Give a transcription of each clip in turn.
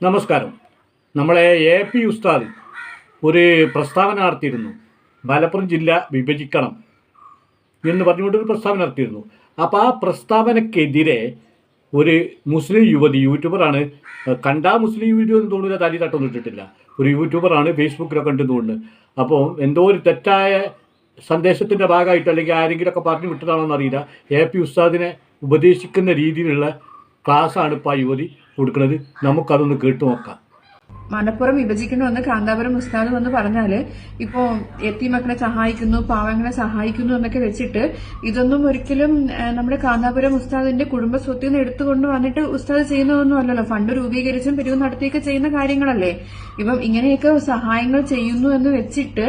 നമസ്കാരം. നമ്മളെ A P ഉസ്താദ് ഒരു പ്രസ്താവന നടത്തിയിരുന്നു. മലപ്പുറം ജില്ല വിഭജിക്കണം എന്ന് പറഞ്ഞുകൊണ്ട് ഒരു പ്രസ്താവന നടത്തിയിരുന്നു. അപ്പോൾ ആ പ്രസ്താവനക്കെതിരെ ഒരു മുസ്ലിം യുവതി യൂട്യൂബറാണ് കണ്ടാ മുസ്ലിം യുവതി എന്ന് തോന്നുന്നില്ല തലി തട്ടൊന്നും ഇട്ടിട്ടില്ല. ഒരു യൂട്യൂബറാണ് ഫേസ്ബുക്കിലൊക്കെ ഉണ്ട് തോന്നുന്നത് അപ്പോൾ എന്തോ ഒരു തെറ്റായ സന്ദേശത്തിന്റെ ഭാഗമായിട്ട് അല്ലെങ്കിൽ ആരെങ്കിലുമൊക്കെ പറഞ്ഞു വിട്ടതാണോ എന്നറിയില്ല എ പി ഉസ്താദിനെ ഉപദേശിക്കുന്ന രീതിയിലുള്ള ക്ലാസ്സാണ് ഇപ്പോൾ ആ യുവതി കൊടുക്കുന്നത് നമുക്കതൊന്ന് കേട്ടു നോക്കാം. മലപ്പുറം വിഭജിക്കണമെന്ന് കാന്താപുരം ഉസ്താദ് വന്ന് പറഞ്ഞാൽ ഇപ്പോ എത്തി മക്കളെ സഹായിക്കുന്നു പാവങ്ങളെ സഹായിക്കുന്നു എന്നൊക്കെ വെച്ചിട്ട് ഇതൊന്നും ഒരിക്കലും നമ്മുടെ കാന്താപുരം ഉസ്താദിന്റെ കുടുംബ സ്വത്തിൽ നിന്ന് എടുത്തുകൊണ്ട് വന്നിട്ട് ഉസ്താദ് ചെയ്യുന്നതൊന്നും അല്ലല്ലോ. ഫണ്ട് രൂപീകരിച്ചും പിരിവ് നടത്തിയൊക്കെ ചെയ്യുന്ന കാര്യങ്ങളല്ലേ? ഇപ്പം ഇങ്ങനെയൊക്കെ സഹായങ്ങൾ ചെയ്യുന്നു എന്ന് വെച്ചിട്ട്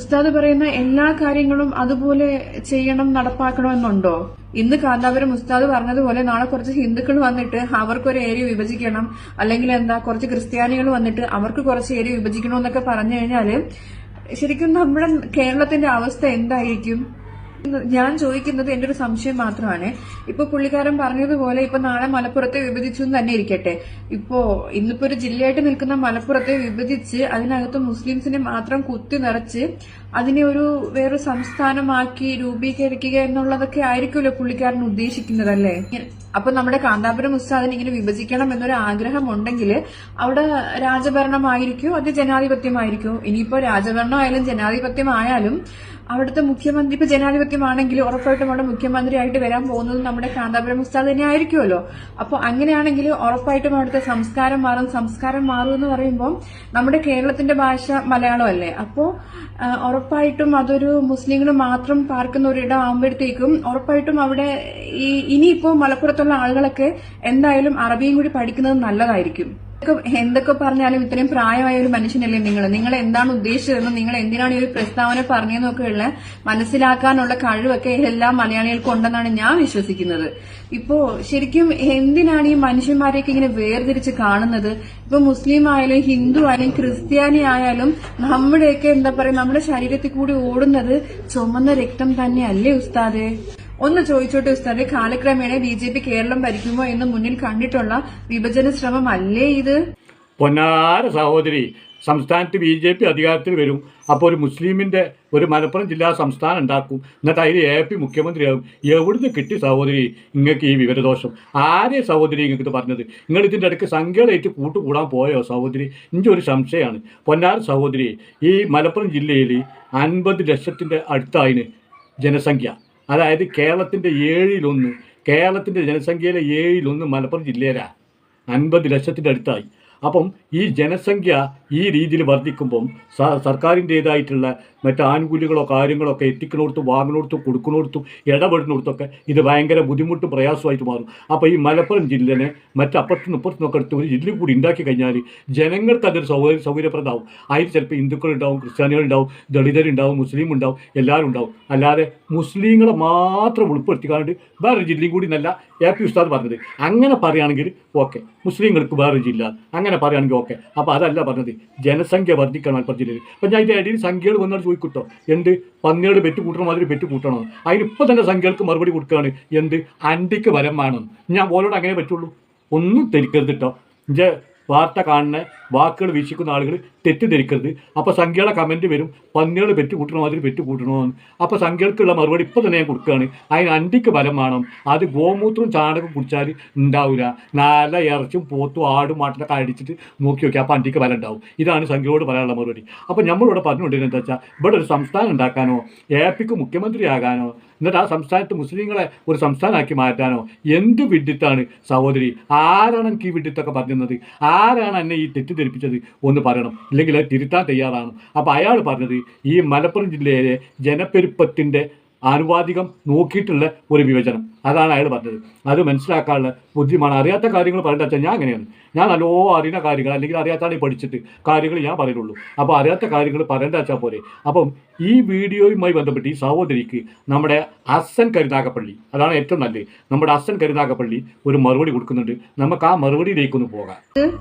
ഉസ്താദ് പറയുന്ന എല്ലാ കാര്യങ്ങളും അതുപോലെ ചെയ്യണം നടപ്പാക്കണമെന്നുണ്ടോ? ഇന്ന് കാന്താപുരം ഉസ്താദ് പറഞ്ഞതുപോലെ നാളെ കുറച്ച് ഹിന്ദുക്കൾ വന്നിട്ട് അവർക്കൊരു ഏരിയ വിഭജിക്കണം. അല്ലെങ്കിൽ എന്താ കുറച്ച് ക്രിസ്ത്യാനികൾ വന്നിട്ട് അവർക്ക് കുറച്ച് ഏരിയ വിഭജിക്കണമെന്നൊക്കെ പറഞ്ഞു കഴിഞ്ഞാൽ ശരിക്കും നമ്മുടെ കേരളത്തിന്റെ അവസ്ഥ എന്തായിരിക്കും? ഞാൻ ചോദിക്കുന്നത് എന്റെ ഒരു സംശയം മാത്രമാണ്. ഇപ്പൊ പുള്ളിക്കാരൻ പറഞ്ഞതുപോലെ ഇപ്പൊ നാളെ മലപ്പുറത്തെ വിഭജിച്ചു എന്ന് തന്നെ ഇരിക്കട്ടെ. ഇപ്പോ ഇന്നിപ്പോ ഒരു ജില്ലയായിട്ട് നിൽക്കുന്ന മലപ്പുറത്തെ വിഭജിച്ച് അതിനകത്ത് മുസ്ലിംസിനെ മാത്രം കുത്തി നിറച്ച് അതിനെ ഒരു വേറൊരു സംസ്ഥാനമാക്കി രൂപീകരിക്കുക എന്നുള്ളതൊക്കെ ആയിരിക്കുമല്ലോ പുള്ളിക്കാരൻ ഉദ്ദേശിക്കുന്നത് അല്ലേ അപ്പൊ നമ്മുടെ കാന്താപുരം മുസ്താദിനെ ഇങ്ങനെ വിഭജിക്കണം എന്നൊരു ആഗ്രഹം ഉണ്ടെങ്കിൽ അവിടെ രാജഭരണമായിരിക്കും അത് ജനാധിപത്യമായിരിക്കും? ഇനിയിപ്പോ രാജഭരണമായാലും ജനാധിപത്യമായാലും അവിടുത്തെ മുഖ്യമന്ത്രി ഇപ്പൊ ജനാധിപത്യമാണെങ്കിൽ ഉറപ്പായിട്ടും അവിടെ മുഖ്യമന്ത്രിയായിട്ട് വരാൻ പോകുന്നത് നമ്മുടെ കാന്താപുരം ഉസ്താദ് തന്നെ ആയിരിക്കുമല്ലോ അപ്പോൾ അങ്ങനെയാണെങ്കിൽ ഉറപ്പായിട്ടും അവിടുത്തെ സംസ്കാരം മാറും. സംസ്കാരം മാറും എന്ന് പറയുമ്പോൾ നമ്മുടെ കേരളത്തിന്റെ ഭാഷ മലയാളമല്ലേ അപ്പോൾ ഉറപ്പായിട്ടും അതൊരു മുസ്ലിങ്ങൾ മാത്രം പാർക്കുന്ന ഒരിടം ആകുമ്പോഴത്തേക്കും ഉറപ്പായിട്ടും അവിടെ ഈ ഇനിയിപ്പോ മലപ്പുറത്തുള്ള ആളുകളൊക്കെ എന്തായാലും അറബിയും കൂടി പഠിക്കുന്നത് നല്ലതായിരിക്കും. എന്തൊക്കെ പറഞ്ഞാലും ഇത്രയും പ്രായമായ ഒരു മനുഷ്യനല്ലേ നിങ്ങൾ? നിങ്ങൾ എന്താണ് ഉദ്ദേശിച്ചതെന്നും നിങ്ങൾ എന്തിനാണ് ഈ ഒരു പ്രസ്താവന പറഞ്ഞതെന്നൊക്കെ ഉള്ള മനസ്സിലാക്കാനുള്ള കഴിവൊക്കെ എല്ലാ മലയാളികൾക്കും ഉണ്ടെന്നാണ് ഞാൻ വിശ്വസിക്കുന്നത്. ഇപ്പോ ശരിക്കും എന്തിനാണ് ഈ മനുഷ്യന്മാരെയൊക്കെ ഇങ്ങനെ വേർതിരിച്ച് കാണുന്നത്? ഇപ്പൊ മുസ്ലിം ആയാലും ഹിന്ദു ആയാലും ക്രിസ്ത്യാനി ആയാലും നമ്മുടെയൊക്കെ എന്താ പറയാ നമ്മുടെ ശരീരത്തിൽ കൂടി ഓടുന്നത് ചുമന്ന രക്തം തന്നെയല്ലേ ഉസ്താദെ? ഒന്ന് ചോദിച്ചോട്ടെ ഉസ്താദെ കാലക്രമേണ ബി ജെ പി കേരളം ഭരിക്കുമോ എന്ന് മുന്നിൽ കണ്ടിട്ടുള്ള വിഭജന ശ്രമം അല്ലേ ഇത്? പൊന്നാര സഹോദരി സംസ്ഥാനത്ത് ബി ജെ പി അധികാരത്തിൽ വരും. അപ്പോൾ ഒരു മുസ്ലിമിന്റെ ഒരു മലപ്പുറം ജില്ലാ സംസ്ഥാനം ഉണ്ടാക്കും. എന്നിട്ട് അതിൽ എ പി മുഖ്യമന്ത്രിയാകും. എവിടുന്ന് കിട്ടി സഹോദരി നിങ്ങൾക്ക് ഈ വിവരദോഷം? ആരെ സഹോദരി നിങ്ങൾക്ക് പറഞ്ഞത്? നിങ്ങൾ ഇതിന്റെ ഇടയ്ക്ക് സംഖ്യകളേറ്റ് കൂട്ടുകൂടാൻ പോയോ സഹോദരി? എന്റെ ഒരു സംശയമാണ് പൊന്നാർ സഹോദരി ഈ മലപ്പുറം ജില്ലയിൽ അൻപത് ലക്ഷത്തിന്റെ അടുത്തായിന് ജനസംഖ്യ. അതായത് കേരളത്തിന്റെ ഏഴിലൊന്ന് കേരളത്തിന്റെ ജനസംഖ്യയിലെ ഏഴിലൊന്ന് മലപ്പുറം ജില്ലയിലാണ് അൻപത് ലക്ഷത്തിന്റെ അടുത്തായി. അപ്പം ഈ ജനസംഖ്യ ഈ രീതിയിൽ വർദ്ധിക്കുമ്പം സർക്കാരിന്റേതായിട്ടുള്ള മറ്റ് ആനുകൂല്യങ്ങളോ കാര്യങ്ങളോ ഒക്കെ എത്തിക്കുന്നിടത്തും വാങ്ങുന്നിടത്തും കൊടുക്കുന്നിടത്തും ഇടപെടുന്നിടത്തൊക്കെ ഇത് ഭയങ്കര ബുദ്ധിമുട്ട് പ്രയാസമായിട്ട് മാറും അപ്പോൾ ഈ മലപ്പുറം ജില്ലനെ മറ്റപ്പുറത്തുനിന്ന് ഇപ്പുറത്തുനിന്നൊക്കെ എടുത്ത് ഒരു ജില്ല കൂടി ഉണ്ടാക്കി കഴിഞ്ഞാൽ ജനങ്ങൾക്ക് അതൊരു സൗകര്യ സൗകര്യപ്രദമാവും. അതിൽ ചിലപ്പോൾ ഹിന്ദുക്കളുണ്ടാവും ക്രിസ്ത്യാനികളുണ്ടാവും ദളിതരുണ്ടാവും മുസ്ലിം ഉണ്ടാവും എല്ലാവരും ഉണ്ടാവും. അല്ലാതെ മുസ്ലിങ്ങളെ മാത്രം ഉൾപ്പെടുത്തിക്കാണ്ട് വേറൊരു ജില്ലയും കൂടി എന്നല്ല എ പി ഉസ്താദ് പറഞ്ഞത്. അങ്ങനെ പറയുകയാണെങ്കിൽ ഓക്കെ. മുസ്ലിങ്ങൾക്ക് വേറൊരു ജില്ല. അങ്ങനെ പറയുകയാണെങ്കിൽ ഓക്കെ. അപ്പോൾ അതല്ല പറഞ്ഞത്. ജനസംഖ്യ വർദ്ധിക്കണം മലപ്പുറം ജില്ലയിൽ. അപ്പം ഞാൻ ഇതിന്റെ ഇടയിൽ സംഖ്യകൾ വന്നാൽ ചോദിക്കട്ടോ എന്ത്? പന്നികൾ പെറ്റ് കൂട്ടണ മാതിരി പെറ്റ് കൂട്ടണോ അതിനിപ്പോൾ തന്നെ സംഖ്യകൾക്ക് മറുപടി കൊടുക്കുകയാണ്. എന്ത്? അണ്ടിക്ക് വരം വേണം. ഞാൻ ഓരോട് അങ്ങനെ പറ്റുള്ളൂ. ഒന്നും തിരിക്കരുത് കേട്ടോ എന്റെ വാർത്ത കാണുന്ന വാക്കുകൾ വീക്ഷിക്കുന്ന ആളുകൾ തെറ്റിദ്ധരിക്കരുത്. അപ്പോൾ സംഖ്യയുടെ കമന്റ് വരും. പന്നികൾ പെറ്റ് കൂട്ടണോ അതിൽ പെറ്റ് കൂട്ടണമെന്ന് അപ്പോൾ സംഖ്യകൾക്കുള്ള മറുപടി ഇപ്പോൾ തന്നെ ഞാൻ കൊടുക്കുകയാണ്. അതിന് അണ്ടിക്ക് ബലം വേണം. അത് ഗോമൂത്രവും ചാണകം കുടിച്ചാൽ ഉണ്ടാവില്ല നല്ല ഇറച്ചും പോത്തും ആടും മാട്ടിനൊക്കെ അടിച്ചിട്ട് നോക്കി നോക്കി അപ്പോൾ അണ്ടിക്ക് ബലം ഉണ്ടാവും. ഇതാണ് സംഖ്യയോട് പറയാനുള്ള മറുപടി. അപ്പോൾ നമ്മളിവിടെ പറഞ്ഞുകൊണ്ടിരുന്നത് എന്താ വെച്ചാൽ ഇവിടെ ഒരു സംസ്ഥാനം ഉണ്ടാക്കാനോ എ പിക്ക് മുഖ്യമന്ത്രിയാകാനോ എന്നിട്ട് ആ സംസ്ഥാനത്ത് മുസ്ലിങ്ങളെ ഒരു സംസ്ഥാനമാക്കി മാറ്റാനോ എന്ത് വിഡിത്താണ് സഹോദരി? ആരാണ് എനിക്ക് ഈ വിഡിത്തൊക്കെ പറഞ്ഞത് ആരാണ് എന്നെ ഈ തെറ്റിദ്ധരിപ്പിച്ചത് ഒന്ന് പറയണം. ഇല്ലെങ്കിൽ തിരുത്താൻ തയ്യാറാണ്. അപ്പോൾ അയാൾ പറഞ്ഞത് ഈ മലപ്പുറം ജില്ലയിലെ ജനപ്പെരുപ്പത്തിന്റെ ആനുപാതികം നോക്കിയിട്ടുള്ള ഒരു വിഭജനം അതാണ് അയാൾ പറഞ്ഞത്. അത് മനസ്സിലാക്കാനുള്ള ബുദ്ധിമാണ്. അറിയാത്ത കാര്യങ്ങൾ പറയേണ്ട വെച്ചാൽ ഞാൻ അങ്ങനെയാണ്. ഞാൻ നല്ലോ അറിയുന്ന കാര്യങ്ങൾ അല്ലെങ്കിൽ അറിയാത്താണ് പഠിച്ചിട്ട് കാര്യങ്ങൾ ഞാൻ പറയുള്ളൂ അപ്പോൾ അറിയാത്ത കാര്യങ്ങൾ പറയേണ്ട വെച്ചാൽ പോരെ. അപ്പം ഈ വീഡിയോയുമായി ബന്ധപ്പെട്ട് ഈ സഹോദരിക്ക് നമ്മുടെ അസൻ കരുനാഗപ്പള്ളി അതാണ് ഏറ്റവും നല്ലത്. നമ്മുടെ അസൻ കരുനാഗപ്പള്ളി ഒരു മറുപടി കൊടുക്കുന്നുണ്ട്. നമുക്ക് ആ മറുപടിയിലേക്കൊന്ന് പോകാം.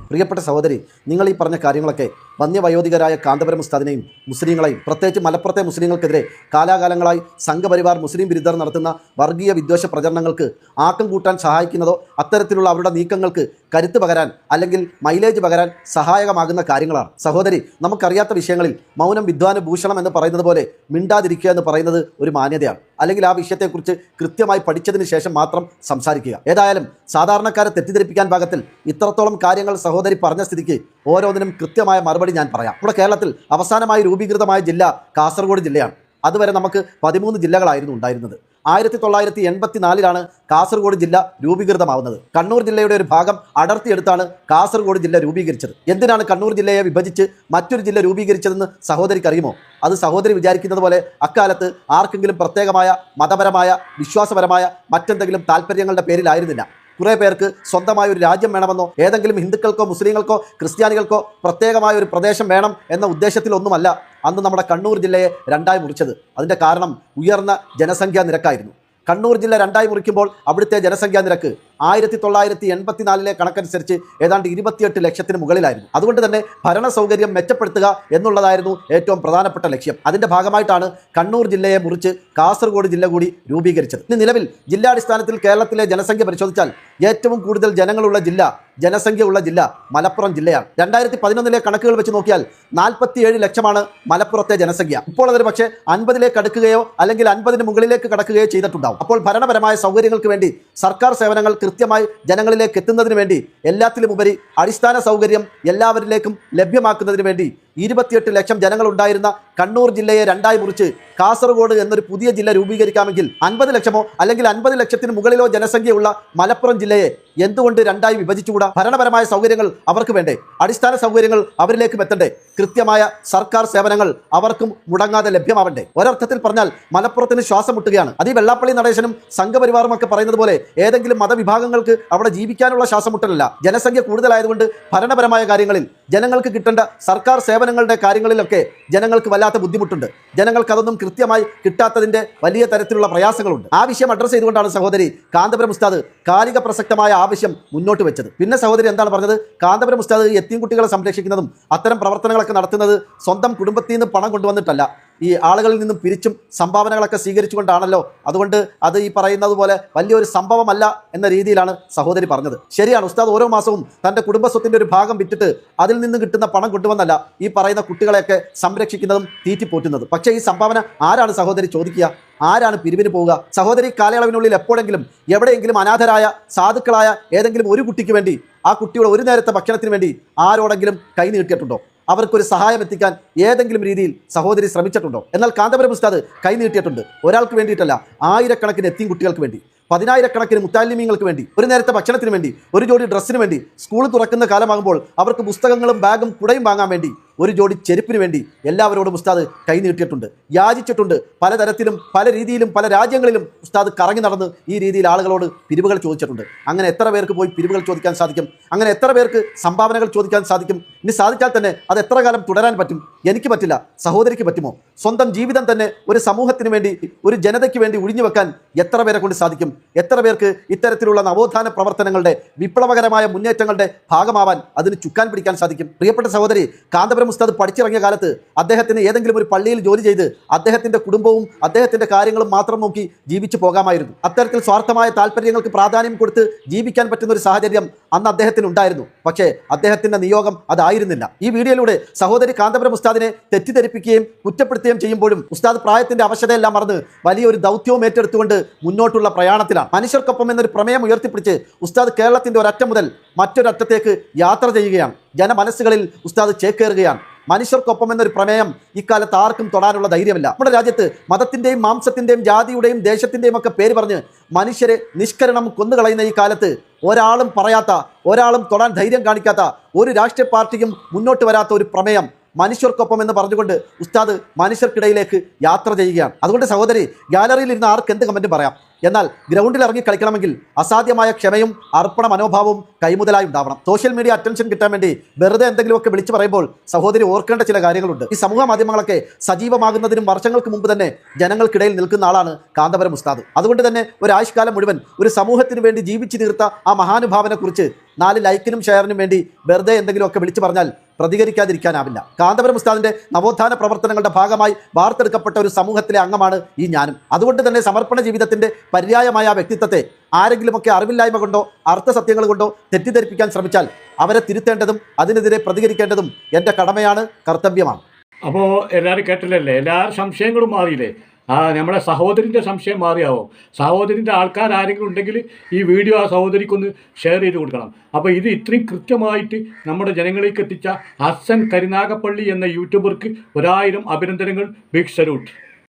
പ്രിയപ്പെട്ട സഹോദരി നിങ്ങൾ ഈ പറഞ്ഞ കാര്യങ്ങളൊക്കെ വന്യവയോധികരായ കാന്തപുരം ഉസ്താദിനെയും മുസ്ലിങ്ങളെയും പ്രത്യേകിച്ച് മലപ്പുറത്തെ മുസ്ലിങ്ങൾക്കെതിരെ കാലാകാലങ്ങളായി സംഘപരിവാർ മുസ്ലിം വിരുദ്ധർ നടത്തുന്ന വർഗീയ വിദ്വേഷ പ്രചരണങ്ങൾക്ക് ആക്കം കൂട്ടാൻ സഹായിക്കുന്നതോ അത്തരത്തിലുള്ള അവരുടെ നീക്കങ്ങൾക്ക് കരുത്ത് പകരാൻ അല്ലെങ്കിൽ മൈലേജ് പകരാൻ സഹായകമാകുന്ന കാര്യങ്ങളാണ്. സഹോദരി നമുക്കറിയാത്ത വിഷയങ്ങളിൽ മൗനം വിദ്വാന ഭൂഷണം എന്ന് പറയുന്നത് പോലെ മിണ്ടാതിരിക്കുക എന്ന് പറയുന്നത് ഒരു മാന്യതയാണ്. അല്ലെങ്കിൽ ആ വിഷയത്തെക്കുറിച്ച് കൃത്യമായി പഠിച്ചതിന് ശേഷം മാത്രം സംസാരിക്കുക. ഏതായാലും സാധാരണക്കാരെ തെറ്റിദ്ധരിപ്പിക്കാൻ പാകത്തിൽ ഇത്രത്തോളം കാര്യങ്ങൾ സഹോദരി പറഞ്ഞ സ്ഥിതിക്ക് ഓരോന്നിനും കൃത്യമായ മറുപടി ഞാൻ പറയാം. നമ്മുടെ കേരളത്തിൽ അവസാനമായി രൂപീകൃതമായ ജില്ല കാസർഗോഡ് ജില്ലയാണ്. അതുവരെ നമുക്ക് പതിമൂന്ന് ജില്ലകളായിരുന്നു ഉണ്ടായിരുന്നത്. ആയിരത്തി തൊള്ളായിരത്തി എൺപത്തിനാലിലാണ് കാസർഗോഡ് ജില്ല രൂപീകൃതമാവുന്നത്. കണ്ണൂർ ജില്ലയുടെ ഒരു ഭാഗം അടർത്തിയെടുത്താണ് കാസർഗോഡ് ജില്ല രൂപീകരിച്ചത്. എന്തിനാണ് കണ്ണൂർ ജില്ലയെ വിഭജിച്ച് മറ്റൊരു ജില്ല രൂപീകരിച്ചതെന്ന് സഹോദരിക്ക് അറിയുമോ അത് സഹോദരി വിചാരിക്കുന്നത് പോലെ അക്കാലത്ത് ആർക്കെങ്കിലും പ്രത്യേകമായ മതപരമായ വിശ്വാസപരമായ മറ്റെന്തെങ്കിലും താല്പര്യങ്ങളുടെ പേരിലായിരുന്നില്ല. കുറേ പേർക്ക് സ്വന്തമായ ഒരു രാജ്യം വേണമെന്നോ ഏതെങ്കിലും ഹിന്ദുക്കൾക്കോ മുസ്ലിങ്ങൾക്കോ ക്രിസ്ത്യാനികൾക്കോ പ്രത്യേകമായ ഒരു പ്രദേശം വേണം എന്ന ഉദ്ദേശത്തിലൊന്നുമല്ല അന്ന് നമ്മുടെ കണ്ണൂർ ജില്ലയെ രണ്ടായി മുറിച്ചത്. അതിന്റെ കാരണം ഉയർന്ന ജനസംഖ്യാ നിരക്കായിരുന്നു. കണ്ണൂർ ജില്ല രണ്ടായി മുറിക്കുമ്പോൾ അവിടുത്തെ ജനസംഖ്യാ നിരക്ക് ആയിരത്തി തൊള്ളായിരത്തി എൺപത്തിനാലിലെ കണക്കനുസരിച്ച് ഏതാണ്ട് ഇരുപത്തിയെട്ട് ലക്ഷത്തിന് മുകളിലായിരുന്നു. അതുകൊണ്ട് തന്നെ ഭരണ സൗകര്യം മെച്ചപ്പെടുത്തുക എന്നുള്ളതായിരുന്നു ഏറ്റവും പ്രധാനപ്പെട്ട ലക്ഷ്യം. അതിന്റെ ഭാഗമായിട്ടാണ് കണ്ണൂർ ജില്ലയെ മുറിച്ച് കാസർഗോഡ് ജില്ല കൂടി രൂപീകരിച്ചത്. ഇന്ന് നിലവിൽ ജില്ലാടിസ്ഥാനത്തിൽ കേരളത്തിലെ ജനസംഖ്യ പരിശോധിച്ചാൽ ഏറ്റവും കൂടുതൽ ജനങ്ങളുള്ള ജില്ല ജനസംഖ്യയുള്ള ജില്ല മലപ്പുറം ജില്ലയാണ്. രണ്ടായിരത്തി പതിനൊന്നിലെ കണക്കുകൾ വെച്ച് നോക്കിയാൽ നാൽപ്പത്തിയേഴ് ലക്ഷമാണ് മലപ്പുറത്തെ ജനസംഖ്യ. ഇപ്പോൾ അതൊരു പക്ഷേ അൻപതിലേക്ക് അടുക്കുകയോ അല്ലെങ്കിൽ അൻപതിന് മുകളിലേക്ക് കടക്കുകയോ ചെയ്തിട്ടുണ്ടാവും. അപ്പോൾ ഭരണപരമായ സൗകര്യങ്ങൾക്ക് വേണ്ടി സർക്കാർ സേവനങ്ങൾ കൃത്യമായി ജനങ്ങളിലേക്ക് എത്തുന്നതിന് വേണ്ടി എല്ലാത്തിലുമുപരി അടിസ്ഥാന സൗകര്യം എല്ലാവരിലേക്കും ലഭ്യമാക്കുന്നതിന് വേണ്ടി ഇരുപത്തിയെട്ട് ലക്ഷം ജനങ്ങളുണ്ടായിരുന്ന കണ്ണൂർ ജില്ലയെ രണ്ടായി മുറിച്ച് കാസർഗോഡ് എന്നൊരു പുതിയ ജില്ല രൂപീകരിക്കാമെങ്കിൽ അൻപത് ലക്ഷമോ അല്ലെങ്കിൽ അൻപത് ലക്ഷത്തിന് മുകളിലോ ജനസംഖ്യയുള്ള മലപ്പുറം ജില്ലയെ എന്തുകൊണ്ട് രണ്ടായി വിഭജിച്ചുകൂടാ? ഭരണപരമായ സൗകര്യങ്ങൾ അവർക്ക് വേണ്ടേ? അടിസ്ഥാന സൗകര്യങ്ങൾ അവരിലേക്കും എത്തണ്ടേ? കൃത്യമായ സർക്കാർ സേവനങ്ങൾ അവർക്കും മുടങ്ങാതെ ലഭ്യമാവണ്ടേ? ഒരർത്ഥത്തിൽ പറഞ്ഞാൽ മലപ്പുറത്തിന് ശ്വാസം മുട്ടുകയാണ്. അത് ഈ വെള്ളാപ്പള്ളി നടേശനും സംഘപരിവാറും ഒക്കെ പറയുന്നത് പോലെ ഏതെങ്കിലും മതവിഭാഗങ്ങൾക്ക് അവിടെ ജീവിക്കാനുള്ള ശ്വാസം മുട്ടലല്ല. ജനസംഖ്യ കൂടുതലായതുകൊണ്ട് ഭരണപരമായ കാര്യങ്ങളിൽ ജനങ്ങൾക്ക് കിട്ടേണ്ട സർക്കാർ സേവനങ്ങളുടെ കാര്യങ്ങളിലൊക്കെ ജനങ്ങൾക്ക് വല്ലാത്ത ബുദ്ധിമുട്ടുണ്ട്. ജനങ്ങൾക്ക് അതൊന്നും കൃത്യമായി കിട്ടാത്തതിന്റെ വലിയ തരത്തിലുള്ള പ്രയാസങ്ങളുണ്ട്. ആ വിഷയം അഡ്രസ്സ് ചെയ്തുകൊണ്ടാണ് സഹോദരി കാന്തപുരം ഉസ്താദ് കാലിക പ്രസക്തമായ ആവശ്യം മുന്നോട്ട് വെച്ചത്. പിന്നെ സഹോദരി എന്താണ് പറഞ്ഞത്? കാന്തപുരം ഉസ്താദ് എത്തിയും കുട്ടികളെ സംരക്ഷിക്കുന്നതും അത്തരം പ്രവർത്തനങ്ങളൊക്കെ നടത്തുന്നത് സ്വന്തം കുടുംബത്തിൽ നിന്ന് പണം കൊണ്ടുവന്നിട്ടല്ല. ഈ ആളുകളിൽ നിന്നും പിരിച്ചും സംഭാവനകളൊക്കെ സ്വീകരിച്ചുകൊണ്ടാണല്ലോ. അതുകൊണ്ട് അത് ഈ പറയുന്നത് പോലെ വലിയൊരു സംഭവമല്ല എന്ന രീതിയിലാണ് സഹോദരി പറഞ്ഞത്. ശരിയാണ് ഉസ്താദ് ഓരോ മാസവും തന്റെ കുടുംബസ്വത്തിന്റെ ഒരു ഭാഗം വിറ്റിട്ട് അതിൽ നിന്ന് കിട്ടുന്ന പണം കൊണ്ടുവന്നല്ല ഈ പറയുന്ന കുട്ടികളെയൊക്കെ സംരക്ഷിക്കുന്നതും തീറ്റിപ്പോറ്റുന്നതും. പക്ഷേ ഈ സംഭാവന ആരാണ് സഹോദരി ചോദിക്കുക? ആരാണ് പിരിവിന് പോവുക? സഹോദരി കാലയളവിനുള്ളിൽ എപ്പോഴെങ്കിലും എവിടെയെങ്കിലും അനാഥരായ സാധുക്കളായ ഏതെങ്കിലും ഒരു കുട്ടിക്ക് വേണ്ടി ആ കുട്ടിയുടെ ഒരു നേരത്തെ ഭക്ഷണത്തിന് വേണ്ടി ആരോടെങ്കിലും കൈ നീട്ടിയിട്ടുണ്ടോ? അവർക്കൊരു സഹായം എത്തിക്കാൻ ഏതെങ്കിലും രീതിയിൽ സഹോദരി ശ്രമിച്ചിട്ടുണ്ടോ? എന്നാൽ കാന്തപുരം ഉസ്താദ് കൈനീട്ടിയിട്ടുണ്ട് ഒരാൾക്ക് വേണ്ടിയിട്ടല്ല ആയിരക്കണക്കിന് എത്തിയും കുട്ടികൾക്ക് വേണ്ടി പതിനായിരക്കണക്കിന് മുത്താലിമീങ്ങൾക്ക് വേണ്ടി ഒരു നേരത്തെ ഭക്ഷണത്തിന് വേണ്ടി ഒരു ജോഡി ഡ്രസ്സിന് വേണ്ടി സ്കൂൾ തുറക്കുന്ന കാലമാകുമ്പോൾ അവർക്ക് പുസ്തകങ്ങളും ബാഗും കുടയും വാങ്ങാൻ വേണ്ടി ഒരു ജോഡി ചെരുപ്പിന് വേണ്ടി എല്ലാവരോടും ഉസ്താദ് കൈനീട്ടിയിട്ടുണ്ട് യാചിച്ചിട്ടുണ്ട്. പലതരത്തിലും പല രീതിയിലും പല രാജ്യങ്ങളിലും ഉസ്താദ് കറങ്ങി നടന്ന് ഈ രീതിയിൽ ആളുകളോട് പിരിവുകൾ ചോദിച്ചിട്ടുണ്ട്. അങ്ങനെ എത്ര പേർക്ക് പോയി പിരിവുകൾ ചോദിക്കാൻ സാധിക്കും? അങ്ങനെ എത്ര പേർക്ക് സംഭാവനകൾ ചോദിക്കാൻ സാധിക്കും? ഇനി സാധിച്ചാൽ തന്നെ അത് എത്ര കാലം തുടരാൻ പറ്റും? എനിക്ക് പറ്റില്ല. സഹോദരിക്ക് പറ്റുമോ? സ്വന്തം ജീവിതം തന്നെ ഒരു സമൂഹത്തിന് വേണ്ടി ഒരു ജനതയ്ക്ക് വേണ്ടി ഒഴിഞ്ഞു വെക്കാൻ എത്ര പേരെ കൊണ്ട് സാധിക്കും? എത്ര പേർക്ക് ഇത്തരത്തിലുള്ള നവോത്ഥാന പ്രവർത്തനങ്ങളുടെ വിപ്ലവകരമായ മുന്നേറ്റങ്ങളുടെ ഭാഗമാവാൻ അതിന് ചുക്കാൻ പിടിക്കാൻ സാധിക്കും? പ്രിയപ്പെട്ട സഹോദരി കാന്തപുരം ഉസ്താദ് പഠിച്ചിറങ്ങിയ കാലത്ത് അദ്ദേഹത്തിന് ഏതെങ്കിലും ഒരു പള്ളിയിൽ ജോലി ചെയ്ത് അദ്ദേഹത്തിന്റെ കുടുംബവും അദ്ദേഹത്തിന്റെ കാര്യങ്ങളും മാത്രം നോക്കി ജീവിച്ചു പോകാമായിരുന്നു. അത്തരത്തിൽ സ്വാർത്ഥമായ താല്പര്യങ്ങൾക്ക് പ്രാധാന്യം കൊടുത്ത് ജീവിക്കാൻ പറ്റുന്ന ഒരു സാഹചര്യം അന്ന് അദ്ദേഹത്തിന് ഉണ്ടായിരുന്നു. പക്ഷേ അദ്ദേഹത്തിന്റെ നിയോഗം അതായിരുന്നില്ല. ഈ വീഡിയോയിലൂടെ സഹോദരി കാന്തപുരം ഉസ്താദിനെ തെറ്റിദ്ധരിപ്പിക്കുകയും കുറ്റപ്പെടുത്തുകയും ചെയ്യുമ്പോഴും ഉസ്താദ് പ്രായത്തിന്റെ അവശതയെല്ലാം മറന്ന് വലിയൊരു ദൗത്യവും ഏറ്റെടുത്തുകൊണ്ട് മുന്നോട്ടുള്ള പ്രയാണത്തിലാണ്. മനുഷ്യർക്കൊപ്പം എന്നൊരു പ്രമേയം ഉയർത്തിപ്പിടിച്ച് ഉസ്താദ് കേരളത്തിന്റെ ഒരറ്റം മുതൽ മറ്റൊരറ്റത്തേക്ക് യാത്ര ചെയ്യുകയാണ്. ജനമനസ്സുകളിൽ ഉസ്താദ് ചേക്കേറുകയാണ്. മനുഷ്യർക്കൊപ്പം എന്നൊരു പ്രമേയം ഇക്കാലത്ത് ആർക്കും തൊടാനുള്ള ധൈര്യമില്ല. നമ്മുടെ രാജ്യത്ത് മതത്തിന്റെയും മാംസത്തിന്റെയും ജാതിയുടെയും ദേശത്തിന്റെയും ഒക്കെ പേര് പറഞ്ഞ് മനുഷ്യരെ നിഷ്കരണം കൊന്നുകളയുന്ന ഈ കാലത്ത് ഒരാളും പറയാത്ത ഒരാളും തൊടാൻ ധൈര്യം കാണിക്കാത്ത ഒരു രാഷ്ട്രീയ പാർട്ടിക്കും മുന്നോട്ട് വരാത്ത ഒരു പ്രമേയം മനുഷ്യർക്കൊപ്പം എന്ന് പറഞ്ഞുകൊണ്ട് ഉസ്താദ് മനുഷ്യർക്കിടയിലേക്ക് യാത്ര ചെയ്യുകയാണ്. അതുകൊണ്ട് സഹോദരി ഗാലറിയിൽ ഇരുന്ന് ആർക്ക് എന്ത് കമന്റും പറയാം. എന്നാൽ ഗ്രൗണ്ടിൽ ഇറങ്ങി കളിക്കണമെങ്കിൽ അസാധ്യമായ ക്ഷമയും അർപ്പണ മനോഭാവവും കൈമുതലായി ഉണ്ടാവണം. സോഷ്യൽ മീഡിയ അറ്റൻഷൻ കിട്ടാൻ വേണ്ടി വെറുതെ എന്തെങ്കിലുമൊക്കെ വിളിച്ചു പറയുമ്പോൾ സഹോദരി ഓർക്കേണ്ട ചില കാര്യങ്ങളുണ്ട്. ഈ സമൂഹ മാധ്യമങ്ങളൊക്കെ സജീവമാകുന്നതിനും വർഷങ്ങൾക്ക് മുമ്പ് തന്നെ ജനങ്ങൾക്കിടയിൽ നിൽക്കുന്ന ആളാണ് കാന്തപുരം ഉസ്താദ്. അതുകൊണ്ട് തന്നെ ഒരു ആയുഷ്കാലം മുഴുവൻ ഒരു സമൂഹത്തിന് വേണ്ടി ജീവിച്ചു തീർത്ത ആ മഹാനുഭാവനെക്കുറിച്ച് നാല് ലൈക്കിനും ഷെയറിനും വേണ്ടി വെറുതെ എന്തെങ്കിലുമൊക്കെ വിളിച്ചു പറഞ്ഞാൽ പ്രതികരിക്കാതിരിക്കാനാവില്ല. കാന്തപുരം ഉസ്താദിന്റെ നവോത്ഥാന പ്രവർത്തനങ്ങളുടെ ഭാഗമായി വാർത്തെടുക്കപ്പെട്ട ഒരു സമൂഹത്തിലെ അംഗമാണ് ഈ ഞാനും. അതുകൊണ്ട് തന്നെ സമർപ്പണ ജീവിതത്തിന്റെ പര്യായമായ വ്യക്തിത്വത്തെ ആരെങ്കിലുമൊക്കെ അറിവില്ലായ്മ കൊണ്ടോ അർത്ഥസത്യങ്ങൾ കൊണ്ടോ തെറ്റിദ്ധരിപ്പിക്കാൻ ശ്രമിച്ചാൽ അവരെ തിരുത്തേണ്ടതും അതിനെതിരെ പ്രതികരിക്കേണ്ടതും എന്റെ കടമയാണ് കർത്തവ്യമാണ്. അപ്പോൾ എല്ലാവരും കേട്ടില്ലല്ലേ? എല്ലാ സംശയങ്ങളും മാറിയില്ലേ? ആ നമ്മുടെ സഹോദരിന്റെ സംശയം മാറിയാവും. സഹോദരിന്റെ ആൾക്കാർ ആരെങ്കിലും ഉണ്ടെങ്കിൽ ഈ വീഡിയോ ആ സഹോദരിക്കൊന്ന് ഷെയർ ചെയ്ത് കൊടുക്കണം. അപ്പോൾ ഇത് ഇത്രയും കൃത്യമായിട്ട് നമ്മുടെ ജനങ്ങളിലേക്ക് എത്തിച്ച ഹസൻ കരിനാഗപ്പള്ളി എന്ന യൂട്യൂബർക്ക് ഒരായിരം അഭിനന്ദനങ്ങൾ. Big salute